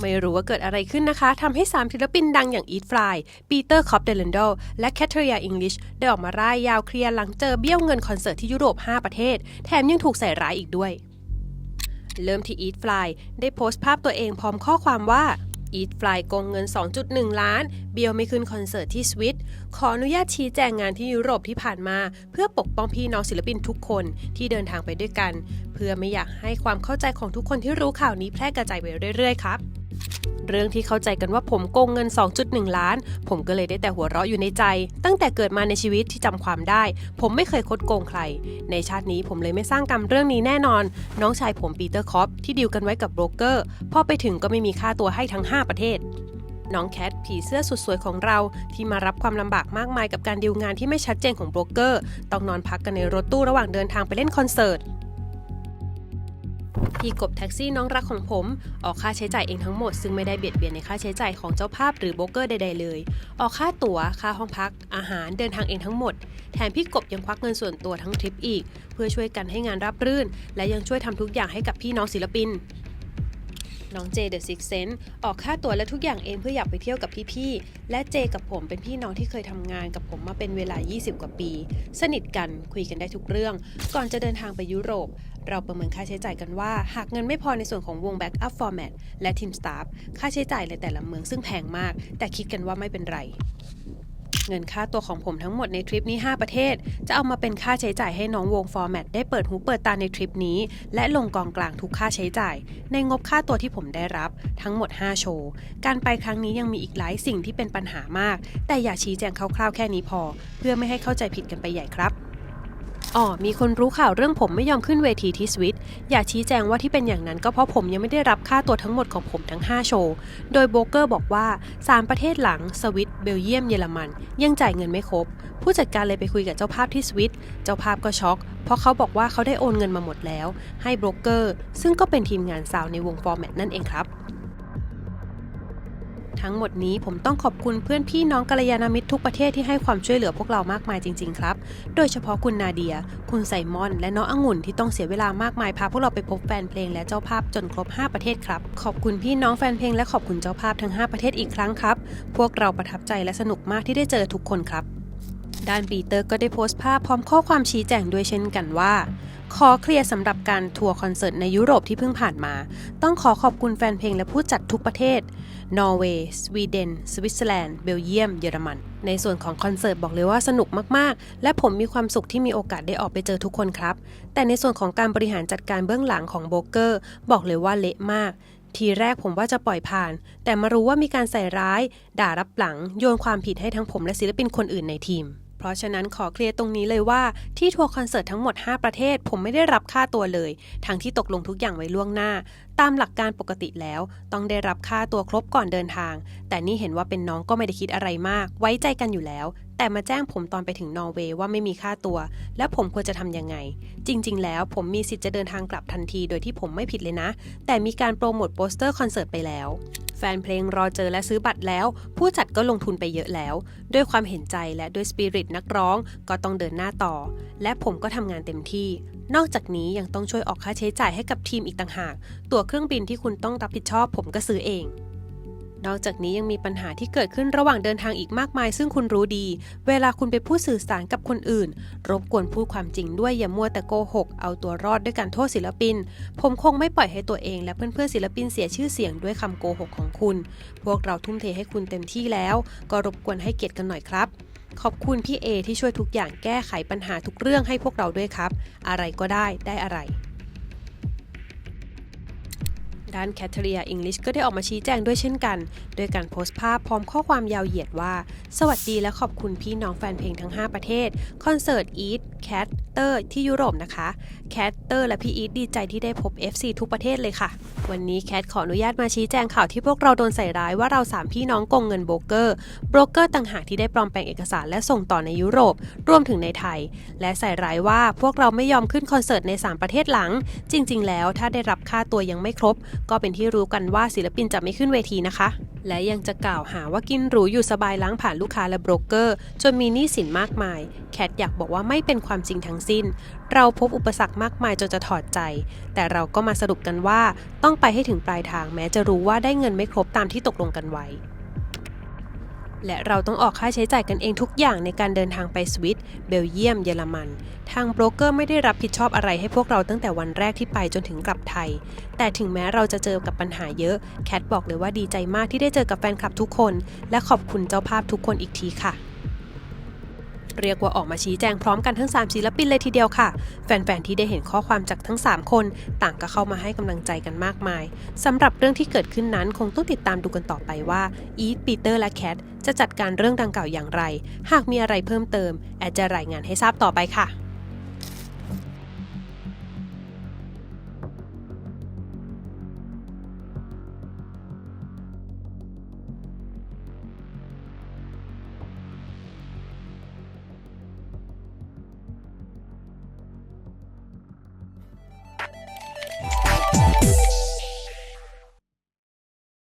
ไม่รู้ว่าเกิดอะไรขึ้นนะคะทำให้ 3 ศิลปินดังอย่างอีทฟลายปีเตอร์คอปเดลันโดและแคทเธอรียอิงลิชได้ออกมาร่ายยาวเคลียร์หลังเจอเบี้ยวเงินคอนเสิร์ตที่ยุโรป 5 ประเทศ แถมยังถูกใส่ร้ายอีกด้วย เริ่มที่ Eat Fly ได้โพสต์ภาพตัวเองพร้อมข้อความว่า Eat Fly โกงเงิน 2.1 ล้าน เบียวไม่ขึ้นคอนเสิร์ตที่สวิตขออนุญาตชี้แจงงานที่ยุโรปที่ผ่านมา เพื่อปกป้องพี่น้องศิลปินทุกคนที่เดินทางไปด้วยกัน เพื่อไม่อยากให้ความเข้าใจของทุกคนที่รู้ข่าวนี้แพร่กระจายไปเรื่อยๆครับ เรื่องที่เข้าใจกันว่าผมโกงเงิน 2.1 ล้าน ผมก็เลยได้แต่หัวเราะอยู่ในใจ ตั้งแต่เกิดมาในชีวิตที่จำความได้ ผมไม่เคยคดโกงใคร ในชาตินี้ผมเลยไม่สร้างกรรมเรื่องนี้แน่นอน น้องชายผมปีเตอร์คอปที่ดีลกันไว้กับโบรกเกอร์ พอไปถึงก็ไม่มีค่าตัวให้ทั้ง 5 ประเทศน้องแคทผีเสื้อสุดสวยของเรา ที่มารับความลำบากมากมายกับการดีลงานที่ไม่ชัดเจนของโบรกเกอร์ ต้องนอนพักกันในรถตู้ระหว่างเดินทางไปเล่นคอนเสิร์ต พี่กบแท็กซี่น้องรักของผม ออกค่าใช้จ่ายเองทั้งหมด ซึ่งไม่ได้เบียดเบียนในค่าใช้จ่ายของเจ้าภาพหรือโบรกเกอร์ใดๆเลย ออกค่าตั๋ว ค่าห้องพัก อาหารเดินทางเองทั้งหมด แถมพี่กบยังควักเงินส่วนตัวทั้งทริปอีก เพื่อช่วยกันให้งานรับรื่น และยังช่วยทำทุกอย่างให้กับพี่น้องศิลปิน น้องเจเดอะซิกเซนออกค่าตั๋วและทุกอย่างเองเพื่ออยากไปเที่ยวกับพี่ๆ และเจกับผมเป็นพี่น้องที่เคยทำงานกับผมมาเป็นเวลา 20 กว่าปี สนิทกันคุยกันได้ทุกเรื่อง ก่อนจะเดินทางไปยุโรป เราประเมินค่าใช้จ่ายกันว่า หากเงินไม่พอในส่วนของวง Backup Format และทีมสตาฟค่าใช้จ่ายในแต่ละเมืองซึ่งแพงมาก แต่คิดกันว่าไม่เป็นไร เงินค่าตัวของผมทั้งหมดในทริปนี้ 5 ประเทศ จะเอามาเป็นค่าใช้จ่ายให้น้องวงฟอร์แมตได้เปิดหูเปิดตาในทริปนี้ และลงกองกลางทุกค่าใช้จ่าย ในงบค่าตัวที่ผมได้รับ ทั้งหมด 5 โชว์ การไปครั้งนี้ยังมีอีกหลายสิ่งที่เป็นปัญหามาก แต่อย่าชี้แจงคร่าวๆแค่นี้พอ เพื่อไม่ให้เข้าใจผิดกันไปใหญ่ครับ อ๋อ มีคนรู้ข่าวเรื่องผมไม่ยอมขึ้นเวทีที่สวิต อยากชี้แจงว่าที่เป็นอย่างนั้นก็เพราะผมยังไม่ได้รับค่าตัวทั้งหมดของผมทั้ง 5 โชว์ โดยโบรกเกอร์บอกว่า 3 ประเทศหลังสวิต เบลเยียม เยอรมัน ยังจ่ายเงินไม่ครบ ผู้จัดการเลยไปคุยกับเจ้าภาพที่สวิต เจ้าภาพก็ช็อก เพราะเขาบอกว่าเขาได้โอนเงินมาหมดแล้ว ให้โบรกเกอร์ ซึ่งก็เป็นทีมงานสาวในวงฟอร์แมตนั่นเองครับ ทั้งหมดนี้ผมต้องขอบคุณเพื่อนพี่น้องกัลยาณมิตรทุกประเทศที่ให้ความช่วยเหลือพวกเรามากมายจริง ๆ ครับ โดยเฉพาะคุณนาเดีย คุณไซมอน และน้ององุ่นที่ต้องเสียเวลามากมายพาพวกเราไปพบแฟนเพลงและเจ้าภาพจนครบ 5 ประเทศครับ ขอบคุณพี่น้องแฟนเพลงและขอบคุณเจ้าภาพทั้ง 5 ประเทศอีกครั้งครับ พวกเราประทับใจและสนุกมากที่ได้เจอทุกคนครับ ด้านปีเตอร์ก็ได้โพสต์ภาพพร้อมข้อความชี้แจงด้วยเช่นกันว่าขอเคลียร์สำหรับการทัวร์คอนเสิร์ตในยุโรปที่เพิ่งผ่านมา ต้องขอขอบคุณแฟนเพลงและผู้จัดทุกประเทศ นอร์เวย์สวีเดน สวิตเซอร์แลนด์ เบลเยียม เยอรมัน ในส่วนของคอนเสิร์ตบอกเลยว่าสนุกมาก ๆ และผมมีความสุขที่มีโอกาสได้ออกไปเจอทุกคนครับ แต่ในส่วนของการบริหารจัดการเบื้องหลังของโบกเกอร์ บอกเลยว่าเละมาก ทีแรกผมว่าจะปล่อยผ่าน แต่มารู้ว่ามีการใส่ร้าย ด่ารับหลัง โยนความผิดให้ทั้งผมและศิลปินคนอื่นในทีม ราะฉะนั้นขอเคลียร์ตรงนี้เลยว่าที่ทัวร์คอนเสิร์ตทั้งหมด 5 ประเทศ ผมไม่ได้รับค่าตัวเลย ทั้งที่ตกลงทุกอย่างไว้ล่วงหน้า ตามหลักการปกติแล้ว ต้องได้รับค่าตัวครบก่อนเดินทาง แต่นี่เห็นว่าเป็นน้องก็ไม่ได้คิดอะไรมาก ไว้ใจกันอยู่แล้ว แต่มาแจ้งผมตอนไปถึงนอร์เวย์ว่าไม่มีค่าตัว แล้วผมควรจะทำยังไง จริง ๆ แล้วผมมีสิทธิ์จะเดินทางกลับทันที โดยที่ผมไม่ผิดเลยนะ แต่มีการโปรโมทโปสเตอร์คอนเสิร์ตไปแล้ว แฟนเพลงรอเจอและซื้อบัตรแล้ว ผู้จัดก็ลงทุนไปเยอะแล้ว ด้วยความเห็นใจและด้วยสปิริตนักร้องก็ต้องเดินหน้าต่อ และผมก็ทำงานเต็มที่ นอกจากนี้ยังต้องช่วยออกค่าใช้จ่ายให้กับทีมอีกต่างหาก ตั๋วเครื่องบินที่คุณต้องรับผิดชอบผมก็ซื้อเอง นอกจากนี้ยังมีปัญหาที่เกิดขึ้นระหว่างเดินทางอีกมากมาย ซึ่งคุณรู้ดี เวลาคุณไปพูดสื่อสารกับคนอื่น รบกวนพูดความจริงด้วยอย่ามัวแต่โกหก เอาตัวรอดด้วยการโทษศิลปิน ผมคงไม่ปล่อยให้ตัวเอง และเพื่อนๆศิลปินเสียชื่อเสียงด้วยคำโกหกของคุณ พวกเราทุ่มเทให้คุณเต็มที่แล้ว ก็รบกวนให้เกียรติกันหน่อยครับขอบคุณพี่เอที่ช่วยทุกอย่างแก้ไขปัญหาทุกเรื่องให้พวกเราด้วยครับ อะไรก็ได้ได้อะไร ด้านแคทเธอรียอิงลิชก็ได้ออกมาชี้แจงด้วยเช่นกัน โดยการโพสต์ภาพพร้อมข้อความยาวเหยียดว่า สวัสดีและขอบคุณพี่น้องแฟนเพลงทั้ง 5 ประเทศ คอนเสิร์ตอีทแคทเตอร์ที่ยุโรปนะคะ แคทเตอร์และพี่อีทดีใจที่ได้พบ FC ทุกประเทศเลยค่ะ วันนี้แคทขออนุญาตมาชี้แจงข่าวที่พวกเราโดนใส่ร้ายว่าเรา3พี่น้องโกงเงินโบรกเกอร์ โบรกเกอร์ต่างหากที่ได้ปลอมแปลงเอกสารและส่งต่อในยุโรป รวมถึงในไทย และใส่ร้ายว่าพวกเราไม่ยอมขึ้นคอนเสิร์ตใน 3 ประเทศหลัง จริง ๆ แล้วถ้าได้รับค่าตัวยังไม่ครบก็เป็นที่รู้กันว่าศิลปินจะไม่ขึ้นเวทีนะคะ และยังจะกล่าวหาว่ากินหรูอยู่สบายล้างผ่านลูกค้าและโบรกเกอร์ จนมีหนี้สินมากมาย แคทอยากบอกว่าไม่เป็นความจริงทั้งสิ้น เราพบอุปสรรคมากมายจนจะถอดใจ แต่เราก็มาสรุปกันว่าต้องไปให้ถึงปลายทางแม้จะรู้ว่าได้เงินไม่ครบตามที่ตกลงกันไว้ และเราต้องออกค่าใช้จ่ายกันเองทุกอย่างในการเดินทางไปสวิตเบลเยียม เยอรมัน ทางโบรกเกอร์ไม่ได้รับผิดชอบอะไรให้พวกเราตั้งแต่วันแรกที่ไปจนถึงกลับไทย แต่ถึงแม้เราจะเจอกับปัญหาเยอะ แคทบอกเลยว่าดีใจมากที่ได้เจอกับแฟนคลับทุกคน และขอบคุณเจ้าภาพทุกคนอีกทีค่ะเรียกว่าออกมาชี้แจงพร้อมกันทั้ง 3 ศิลปินเลยทีเดียวค่ะ แฟนๆ ที่ได้เห็นข้อความจากทั้ง 3 คน ต่างก็เข้ามาให้กำลังใจกันมากมายสำหรับเรื่องที่เกิดขึ้นนั้นคงต้องติดตามดูกันต่อไปว่าอีทปีเตอร์และแคท จะจัดการเรื่องดังกล่าวอย่างไร หากมีอะไรเพิ่มเติม แอดจะรายงานให้ทราบต่อไปค่ะ